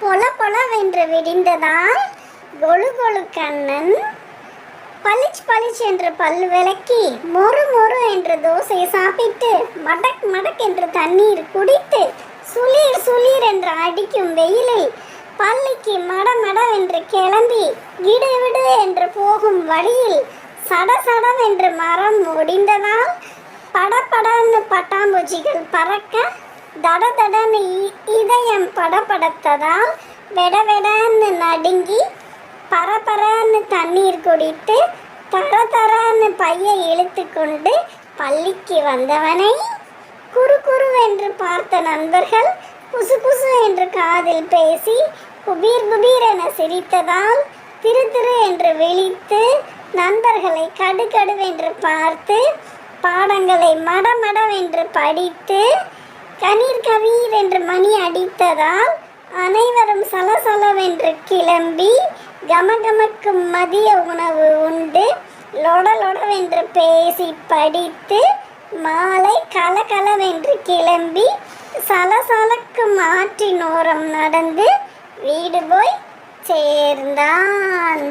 பொல பொலவென்று விடிந்ததால் கொழு கொழு கண்ணன் பளிச் பளிச் என்று பல் விளக்கி மொறு மொறு என்று தோசையை சாப்பிட்டு மடக் மடக் என்று தண்ணீர் குடித்து சுளீர் சுளீர் என்று அடிக்கும் வெயிலில் பள்ளிக்கு மட மடவென்று கிளம்பி விடு விடு என்று போகும் வழியில் சட சடவென்று மரம் ஒடிந்ததால் படப்படன்னு பட்டாம்பூச்சிகள் பறக்க தடதடன்னு இதயம் படபடத்ததால் வெட வெடன்னு நடுங்கி பரபரன்னு தண்ணீர் குடித்து தர தரன்னு பையை இழுத்து கொண்டு பள்ளிக்கு வந்தவனை குறு குறுவென்று பார்த்த நண்பர்கள் குசு குசு என்று காதில் பேசி குபீர் குபீர் என சிரித்ததால் திரு திரு என்று விழித்து நண்பர்களை கடுகடுவென்று பார்த்து பாடங்களை மடமடவென்று படித்து கணீர் கவீர் என்று மணி அடித்ததால் அனைவரும் சலசலவென்று கிளம்பி கமகமக்கும் மதிய உணவு உண்டு. லொடலொடவென்று பேசி படித்து மாலை கலகலவென்று கிளம்பி சலசலக்கும் ஆற்றின் ஓரம் நடந்து வீடு போய் சேர்ந்தான்.